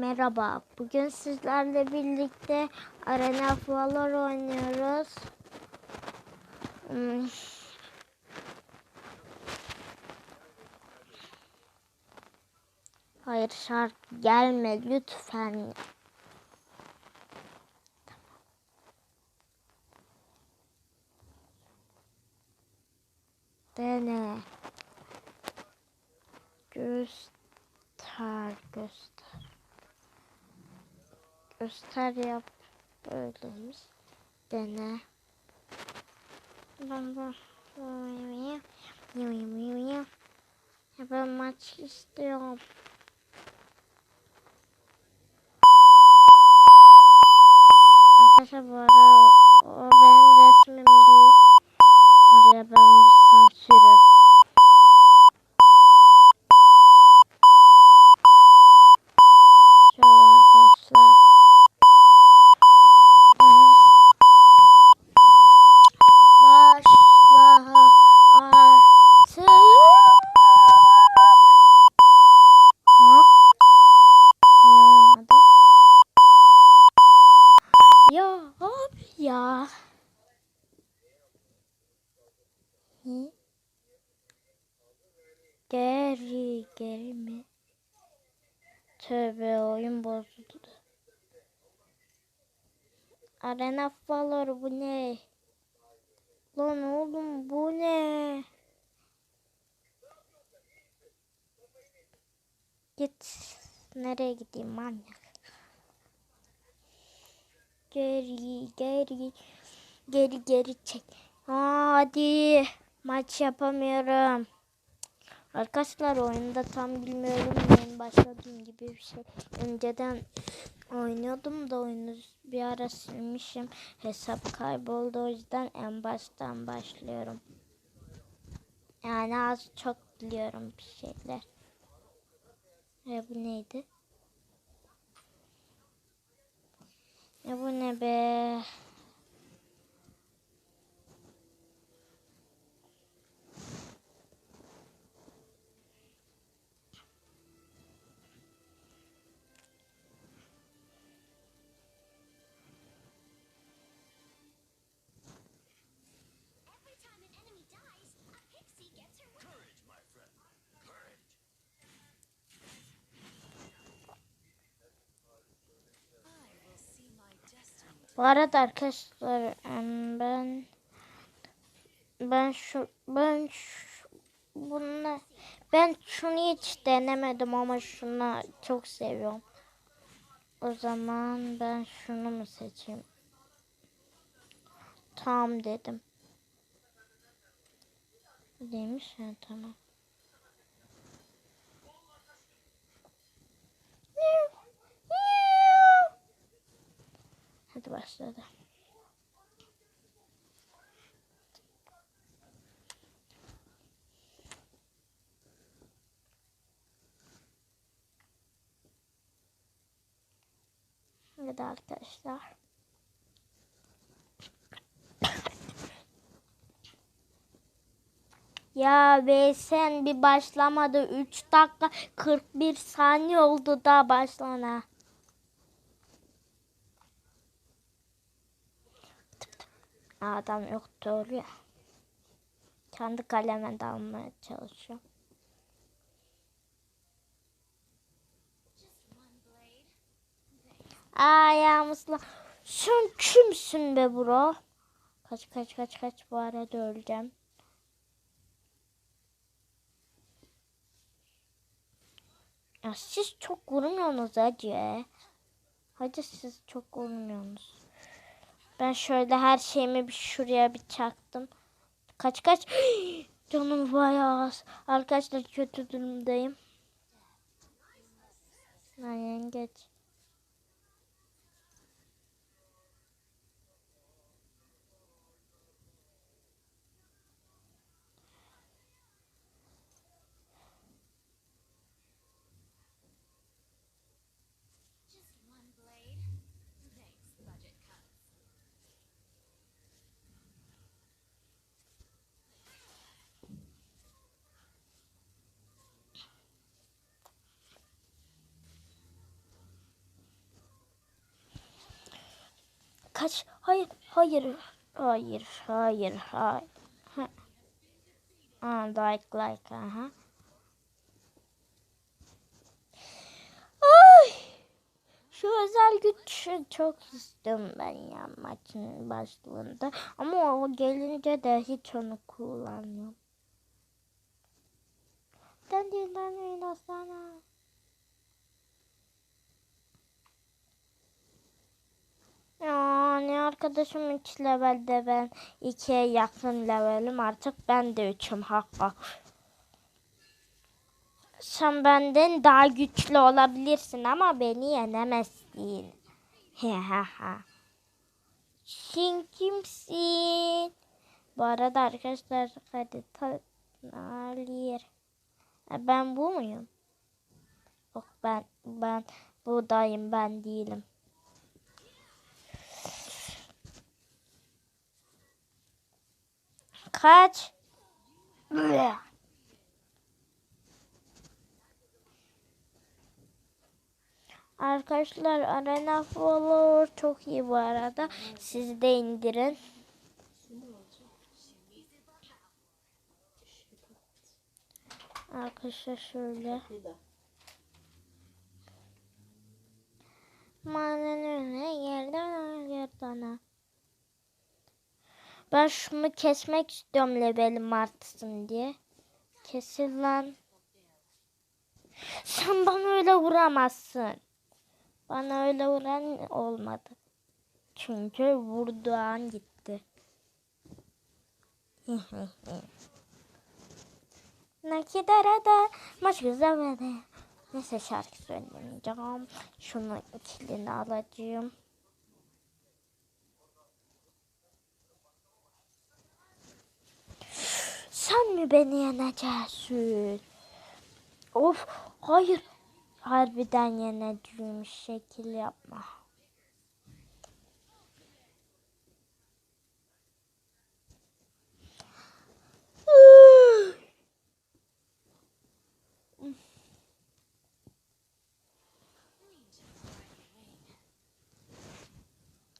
Merhaba. Bugün sizlerle birlikte Arena Valor oynuyoruz. Hmm. Hayır şarkı gelme lütfen. Dene. Göster, göster. Göster yap. Böyleymiş. Dene. Ben bu ben maç istiyorum. Arkadaşlar bu arada o benim resmim değil. Oraya ben bir sansür et- Şöyle arkadaşlar. Başla artık. Ha? Niye olmadı? Ya abi ya. Ne? Geri geri mi? Tövbe oyun bozuldu. Arena Valor bu ne? Lan oğlum bu ne? Git. Nereye gideyim manyak? Geri geri geri geri çek. Hadi maç yapamıyorum. Arkadaşlar oyunda tam bilmiyorum ben başladığım gibi bir şey. Önceden oynuyordum da oyunu bir ara silmişim. Hesap kayboldu o yüzden en baştan başlıyorum. Yani az çok biliyorum bir şeyler. E bu neydi? Bu arada arkadaşlar ben ben şu ben şu, bununla ben şunu hiç denemedim ama şunu çok seviyorum. O zaman ben şunu mu seçeyim? Tamam dedim. Demiş ya tamam. Hadi başladı. Hadi arkadaşlar. Ya be sen bir başlamadı. 3 dakika 41 saniye oldu daha başlana. Adam yoktu oluyor. Kendi kaleme dalmaya çalışıyor. Ayağımızla. Sen kimsin be bro? Kaç kaç kaç kaç bu arada öleceğim. Ya siz çok vurmuyorsunuz hacı. Hacı siz çok vurmuyorsunuz. Ben şöyle her şeyimi bir şuraya bir çaktım. Kaç kaç. Canım bayağı az. Arkadaşlar kötü durumdayım. Aynen geç. Kaç. Hayır, hayır, hayır, hayır, hayır. Ha. Aa, like, like, aha. Ay! Şu özel gücü çok istedim ben ya maçın başlığında. Ama o gelince de hiç onu kullanmıyorum. Kendinden oynasana. Yani arkadaşım 3 levelde ben 2'ye yakın levelim artık ben de 3'üm hakka. Sen benden daha güçlü olabilirsin ama beni yenemezsin. Sen kimsin? Bu arada arkadaşlar harita Alir. Ha, Ben bu muyum? Yok ben ben buradayım ben değilim. Kaç. Arkadaşlar Arena Follower çok iyi bu arada. Siz de indirin. Arkadaşlar şöyle. Manen önüne yerden yerden. Ben şunu kesmek istiyorum levelim artsın diye. Kesil lan. Sen bana öyle vuramazsın. Bana öyle vuran olmadı. Çünkü vurduğun gitti. Nakit arada maç güzel. Neyse şarkı söylemeyeceğim. Şunu kilini alacağım. Sen mi beni yeneceksin? Of hayır. Harbiden yeneceğim şekil yapma.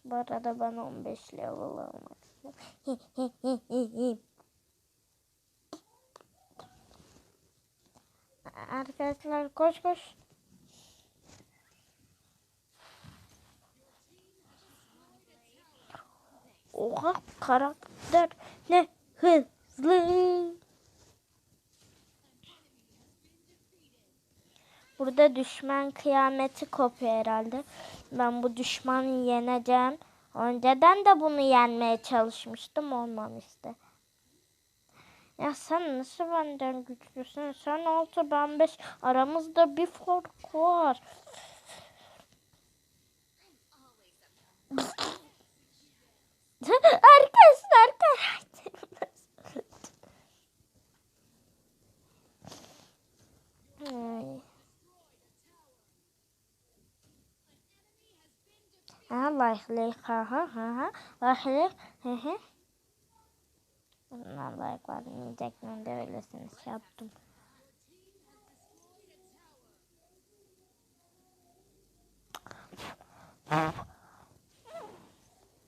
Bu arada ben 15 level olmak istiyorum. Arkadaşlar koş koş. Oha karakter ne hızlı. Burada düşman kıyameti kopuyor herhalde. Ben bu düşmanı yeneceğim. Önceden de bunu yenmeye çalışmıştım olmamıştı. Ya sen nasıl benden güçlüsün? Sen 6 ben 5 aramızda bir fark var. Arkadaşlar karakterimiz. Ha, ha ha ha ha. Bundan like vermeyecektim de öylesine şey yaptım.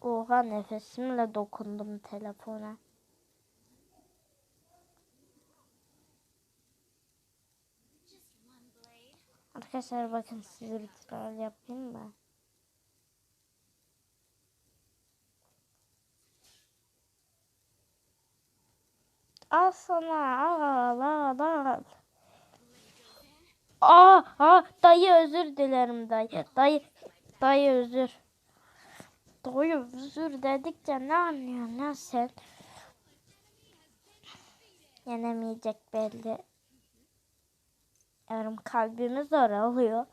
Oha nefesimle dokundum telefona. Arkadaşlar bakın size bir troll yapayım mı? Al sana al al al. Aa, aa, dayı özür dilerim dayı. Dayı, dayı özür. Dayı özür dedikçe ne anlıyorsun lan sen? Yenemeyecek belli. Yarım kalbimi zor alıyor.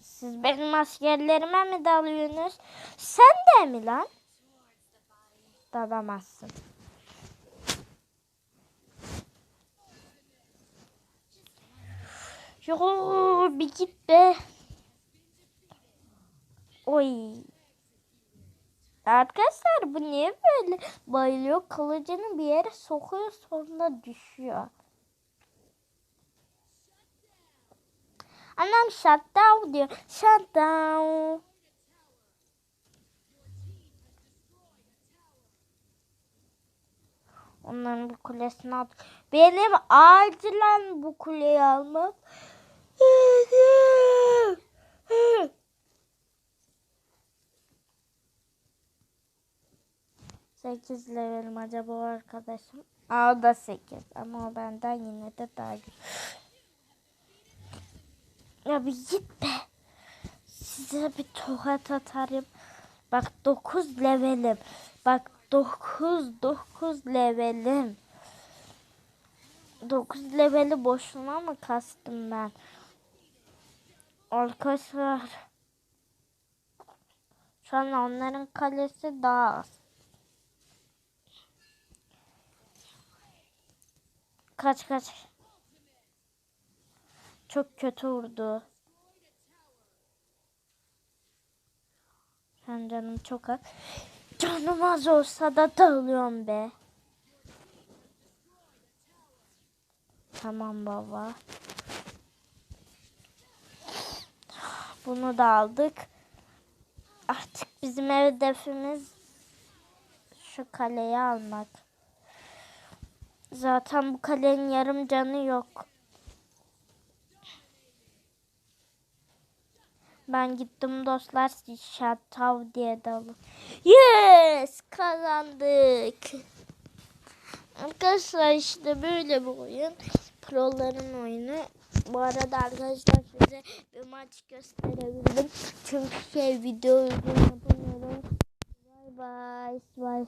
Siz benim askerlerime mi dalıyorsunuz? Sen de mi lan? Dalamazsın. Yo bir git be. Oy. Arkadaşlar bu niye böyle bayılıyor? Kılıcını bir yere sokuyor sonra düşüyor. Annem shut down diyor. Shut down. Onların bu kulesini at. Benim acilen bu kuleyi almam. Sekiz levelim acaba o arkadaşım. Aa da sekiz ama o benden yine de daha güzel. Ya bir git be. Size bir tokat atarım. Bak 9 levelim. Bak 9 9 levelim. 9 leveli boşuna mı kastım ben? Arkadaşlar. Şu an onların kalesi daha az. Kaç kaç. Çok kötü vurdu. An canım çok az. Canım az olsa da dağılıyorum be. Tamam baba. Bunu da aldık. Artık bizim hedefimiz şu kaleyi almak. Zaten bu kalenin yarım canı yok. Ben gittim dostlar Şatav diye dalı. Yes kazandık. Arkadaşlar işte böyle bir oyun. Proların oyunu. Bu arada arkadaşlar size bir maç gösterebildim. Çünkü şey video uzun yapamıyorum. Bye bye. Bye.